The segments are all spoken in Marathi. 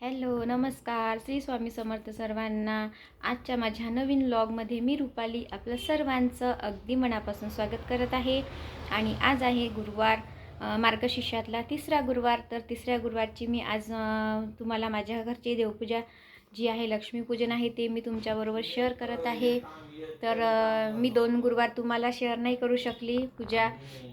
हॅलो नमस्कार. श्री स्वामी समर्थ सर्वांना आजच्या माझ्या नवीन लॉगमध्ये मी रुपाली आपलं सर्वांचं अगदी मनापासून स्वागत करत आहे. आणि आज आहे गुरुवार मार्गशिष्यातला तिसरा गुरुवार. तर तिसऱ्या गुरुवारची मी आज तुम्हाला माझ्या घरची देवपूजा जी आहे लक्ष्मीपूजन आहे ते मी तुमच्याबरोबर शेअर करत आहे. तर मी दोन गुरुवार तुम्हाला शेअर नाही करू शकली पूजा.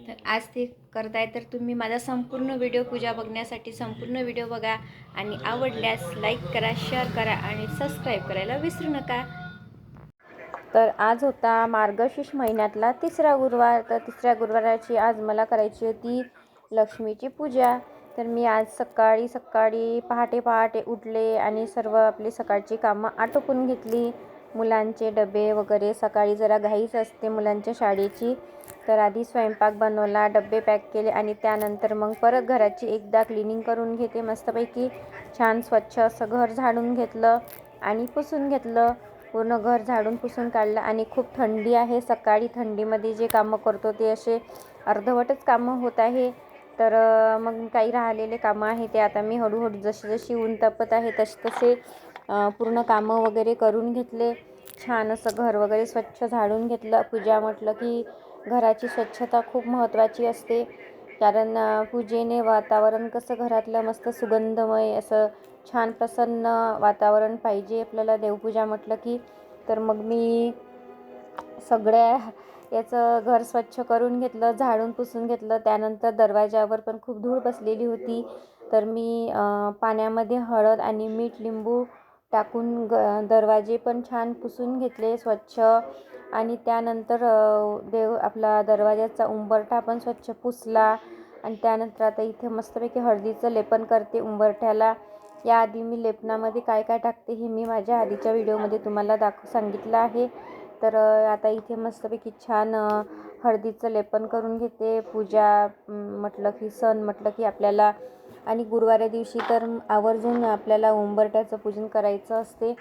तर आज ते करताय तर तुम्ही माझा संपूर्ण व्हिडिओ पूजा बघण्यासाठी संपूर्ण व्हिडिओ बघा. आणि आवडल्यास लाईक करा शेअर करा आणि सबस्क्राईब करायला विसरू नका. तर आज होता मार्गशीर्ष महिन्यातला तिसरा गुरुवार. तर तिसऱ्या गुरुवाराची आज मला करायची होती लक्ष्मीची पूजा. तर मी आज सकाळी सकाळी पहाटे पहाटे उठले आणि सर्व आपली सकाळची कामं आटोपून घेतली. मुलांचे डबे वगैरे सकाळी जरा घाईच असते मुलांच्या शाळेची. तर आधी स्वयंपाक बनवला डबे पॅक केले आणि त्यानंतर मग परत घराची एकदा क्लिनिंग करून घेते मस्तपैकी. छान स्वच्छ असं घर झाडून घेतलं आणि पुसून घेतलं. पूर्ण घर झाडून पुसून काढलं आणि खूप थंडी आहे. सकाळी थंडीमध्ये जे कामं करतो ते असे अर्धवटच कामं होत आहे. तर मग काही राहिलेले कामं आहे ते आता मी हळूहळू जशी जशी ऊन तपत आहे तसे तसे पूर्ण कामं वगैरे करून घेतले. छान असं घर वगैरे स्वच्छ झाडून घेतलं. पूजा म्हटलं की घराची स्वच्छता खूप महत्त्वाची असते. कारण पूजेने वातावरण कसं घरातलं मस्त सुगंधमय असं छान प्रसन्न वातावरण पाहिजे आपल्याला. देवपूजा म्हटलं की तर मग मी सगळ्या याचं घर स्वच्छ करून घेतलं झाडून पुसून घेतलं. त्यानंतर दरवाजावर पण खूप धूळ बसलेली होती. तर मी पाण्यामध्ये हळद आणि मीठ लिंबू टाकून ग दरवाजे पण छान पुसून घेतले स्वच्छ. आणि त्यानंतर देव आपला दरवाजाचा उंबरठा पण स्वच्छ पुसला. आणि त्यानंतर आता इथे मस्तपैकी हळदीचं लेपन करते उंबरठ्याला. याआधी मी लेपनामध्ये काय काय टाकते हे मी माझ्या आधीच्या व्हिडिओमध्ये तुम्हाला दाख सांगितलं आहे. तर आता इथे मस्तपैकी छान हळदीचं लेपन करून घेते. पूजा म्हटलं की सण म्हटलं की आपल्याला. आणि गुरुवाऱ्या दिवशी तर आवर्जून आपल्याला उंबरठ्याचं पूजन करायचं असते.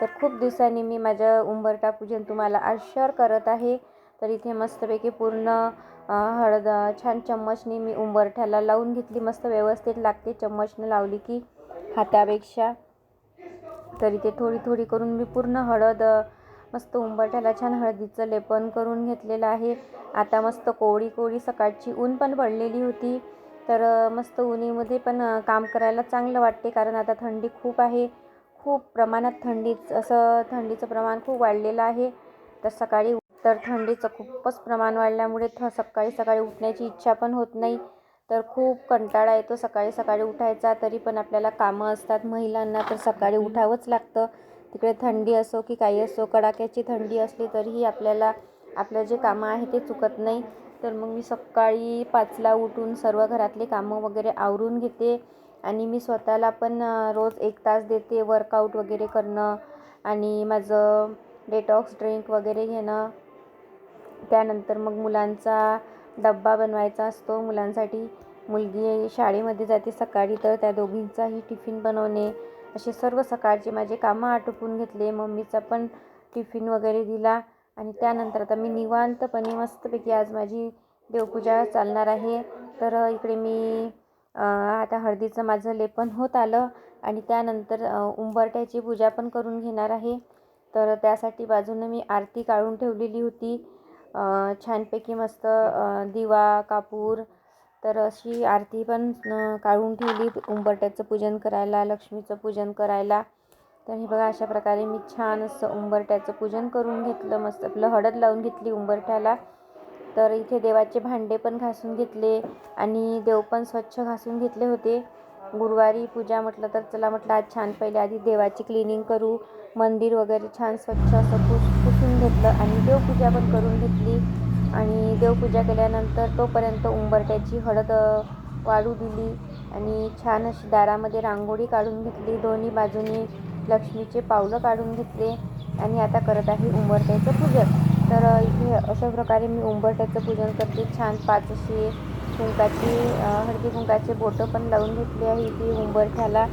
तर खूप दिवसांनी मी माझं उंबरठा पूजन तुम्हाला आज शेअर करत आहे. तर इथे मस्तपैकी पूर्ण हळद छान चम्मचनी मी उंबरठ्याला लावून घेतली. मस्त व्यवस्थित लागते चम्मचने लावली की हातापेक्षा. तर इथे थोडी थोडी करून मी पूर्ण हळद मस्त उंबरठ्याला छान हळदीचं लेपन करून घेतलेलं आहे. आता मस्त कोवळी कोवळी सकाळची ऊन पण पडलेली होती. तर मस्त उन्हीमध्ये पण काम करायला चांगलं वाटते कारण आता थंडी खूप आहे. खूप प्रमाणात थंडीच असं थंडीचं प्रमाण खूप वाढलेलं आहे. तर सकाळी तर थंडीचं खूपच प्रमाण वाढल्यामुळे थ सकाळी सकाळी उठण्याची इच्छा पण होत नाही. तर खूप कंटाळा येतो सकाळी सकाळी उठायचा तरी पण आपल्याला कामं असतात. महिलांना तर सकाळी उठावंच लागतं. तिकडे थंडी असो की काही असो कडाक्याची थंडी असली तरीही आपल्याला आपलं जे कामं आहे ते चुकत नाही. तर मग मी सकाळी पाचला उठून सर्व घरातले कामं वगैरे आवरून घेते आणि मी स्वतःला पण रोज एक तास देते वर्कआउट वगैरे करणं आणि माझं डेटॉक्स ड्रिंक वगैरे घेणं. त्यानंतर मग मुलांचा डब्बा बनवायचा असतो मुलांसाठी. मुलगी शाळेमध्ये जाते सकाळी तर त्या दोघींचाही टिफिन बनवणे. असे सर्व सकाळचे माझे कामं आटोपून घेतले. मम्मीचा पण टिफिन वगैरे दिला आणि त्यानंतर आता मी निवांतपणे मस्तपैकी आज माझी देवपूजा चालणार आहे. तर इकडे मी आता हळदीचं माझं लेपन होत आलं आणि त्यानंतर उंबरट्याची पूजा पण करून घेणार आहे. तर त्यासाठी बाजूनं मी आरती काढून ठेवलेली होती. छानपैकी मस्त दिवा कापूर तर अशी आरती पण काढून ठेवली. उंबरट्याचं पूजन करायला लक्ष्मीचं पूजन करायला. तर हे बघा अशा प्रकारे मी छान असं उंबरट्याचं पूजन करून घेतलं. मस्त आपलं हळद लावून घेतली उंबरठ्याला. तर इथे देवाचे भांडे पण घासून घेतले आणि देव पण स्वच्छ घासून घेतले होते. गुरुवारी पूजा म्हटलं तर चला म्हटलं आज छान पहिले आधी देवाची क्लिनिंग करू. मंदिर वगैरे छान स्वच्छ असं पुस पुसून घेतलं आणि देवपूजा पण करून घेतली. आणि देवपूजा केल्यानंतर तोपर्यंत उंबरट्याची हळद वाढू वाळू दिली आणि छान अशी दारामध्ये रांगोळी काढून घेतली. दोन्ही बाजूनी लक्ष्मीचे पावलं काढून घेतले आणि आता करत आहे उंबरट्याचं पूजन. तर इथे अशा प्रकारे मी उंबरट्याचं पूजन करते. छान पाच अशी कुंकाची हळदी कुंकाचे बोटं पण लावून घेतली आहे इथे उंबरठ्याला.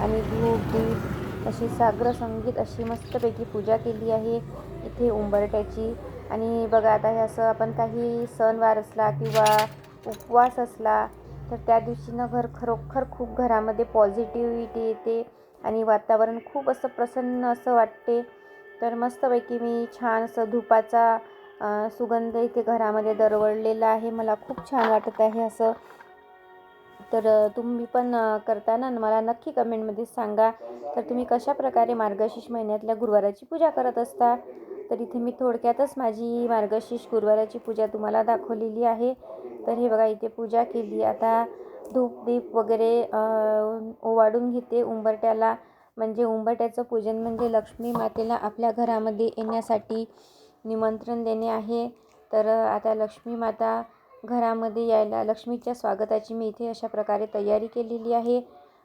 आणि धूप दीप अशी सागर संगीत अशी मस्तपैकी पूजा केली आहे इथे उंबरट्याची आणि बघा आता हे असं आपण काही सणवार असला किंवा उपवास असला तर त्या दिवशी ना घर खरोखर खूप घरामध्ये पॉझिटिव्हिटी येते आणि वातावरण खूप असं प्रसन्न असं वाटते. तर मस्तपैकी मी छान असं धुपाचा सुगंध इथे घरामध्ये दरवळलेला आहे. मला खूप छान वाटत आहे असं. तर तुम्ही पण करताना मला नक्की कमेंटमध्ये सांगा. तर तुम्ही कशा प्रकारे मार्गशीर्ष महिन्यातल्या गुरुवाराची पूजा करत असता? तर इथे मी थोडक्यातच माझी मार्गशीर्ष गुरुवाराची पूजा तुम्हाला दाखवलेली आहे. तर हे बघा इथे पूजा केली. आता धूप दीप वगैरे ओवाडून घेते उंबरट्याला म्हणजे उंबरट्याचं पूजन म्हणजे लक्ष्मी मातेला आपल्या घरामध्ये येण्यासाठी निमंत्रण देणे आहे. तर आता लक्ष्मी माता घरामध्ये यायला लक्ष्मीच्या स्वागताची मी इथे अशा प्रकारे तयारी केलेली आहे.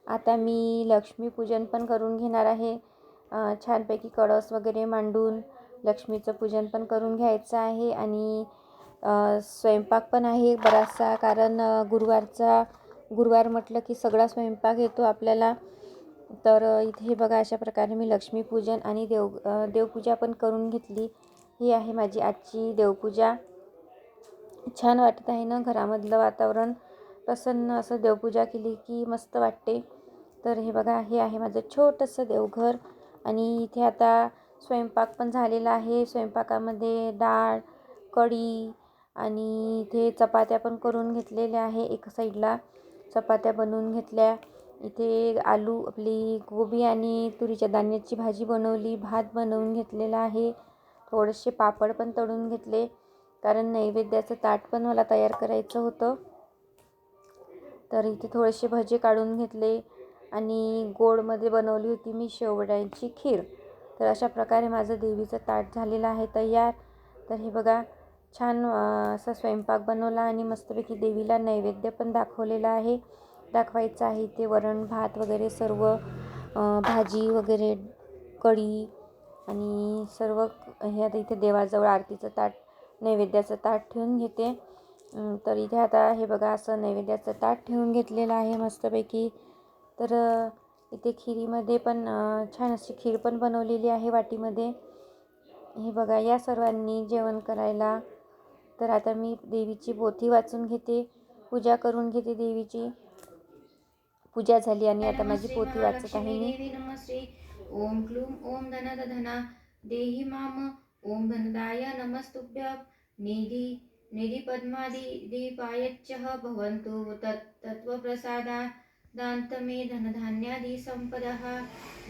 आता मी लक्ष्मीपूजन पण करून घेणार आहे. छानपैकी कळस वगैरे मांडून लक्ष्मीचं पूजन पण करून घ्यायचं आहे आणि स्वयंपाक पण आहे बराचसा. कारण गुरुवारचा गुरुवार म्हटलं की सगळा स्वयंपाक येतो आपल्याला. तर इथे बघा अशा प्रकारे मी लक्ष्मीपूजन आणि देव देवपूजा पण करून घेतली. ही आहे माझी आजची देवपूजा. छान वाटत आहे ना घरामधलं वातावरण. प्रसन्न असं देवपूजा केली की मस्त वाटते. तर हे बघा हे आहे माझं छोटंसं देवघर. आणि इथे आता स्वयंपाक पण झालेला आहे. स्वयंपाकामध्ये डाळ कढी आणि इथे चपात्या पण करून घेतलेल्या आहे. एका साईडला चपात्या बनवून घेतल्या. इथे आलू आपली गोबी आणि तुरीच्या दाण्याची भाजी बनवली. भात बनवून घेतलेला आहे. थोडेसे पापड पण तळून घेतले. कारण नैवेद्याचं ताट पण मला तयार करायचं होतं. तर इथे थोडेसे भजे काढून घेतले आणि गोडमध्ये बनवली होती मी शेवड्यांची खीर. तर अशा प्रकारे माझं देवीचं ताट झालेलं आहे तयार. तर हे बघा छान असा स्वयंपाक बनवला आणि मस्तपैकी देवीला नैवेद्य पण दाखवलेला आहे. दाखवायचं आहे इथे वरण भात वगैरे सर्व भाजी वगैरे कढी आणि सर्व हे आता इथे देवाजवळ आरतीचं ताट नैवेद्याचं ताट ठेवून घेते. तर इथे आता हे बघा असं नैवेद्याचं ताट ठेवून घेतलेलं आहे मस्तपैकी. तर इथे खिरीमध्ये पण छान अशी खीर पण बनवलेली आहे वाटीमध्ये. हे बघा या सर्वांनी जेवण करायला. तर आता मी देवीची पोथी वाचून घेते पूजा करून घेते देवीची. पूजा झाली आणि आता माझी पोथी वाचत आहे मी. देवी नमस्ते. ओम क्लूम ओम धनद धना देहि माम ओम धनदाय नमस्तुभ्य. निधि निधि पद्मादि दीपायच्चः भवन्तु तत् तत्त्वप्रसादा। दांत मे धनधान्यादी संपदः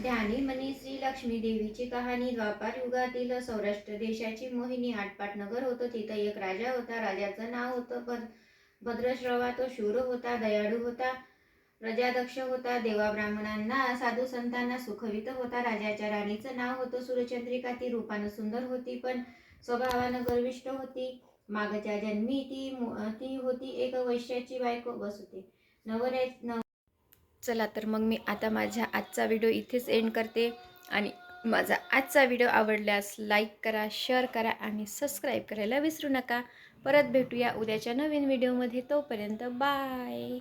ध्यानी मनी श्री लक्ष्मी देवीची कहाणी द्वापार युगातील सौराष्ट्र देशाची मोहिनी आटपाट नगर होतं तिथं एक राजा होता राजाचं नाव होतं भद भद्रश्रवा तो शूर होता दयाळू होता प्रजादक्ष होता देवा ब्राह्मणांना साधू संतांना सुखवित होता राजाच्या राणीचं नाव होतं सूर्यचंद्रिका ती रूपानं सुंदर होती पण स्वभावानं गर्विष्ट होती मागच्या जन्मी ती ती होती एक वैश्याची बायको बस होती. नवऱ्या नव चला तर मग मी आता माझ्या आजचा व्हिडिओ इथेच एंड करते. आणि माझा आजचा व्हिडिओ आवडल्यास लाईक करा शेअर करा आणि सबस्क्राईब करायला विसरू नका. परत भेटूया उद्याच्या नवीन व्हिडिओमध्ये तोपर्यंत बाय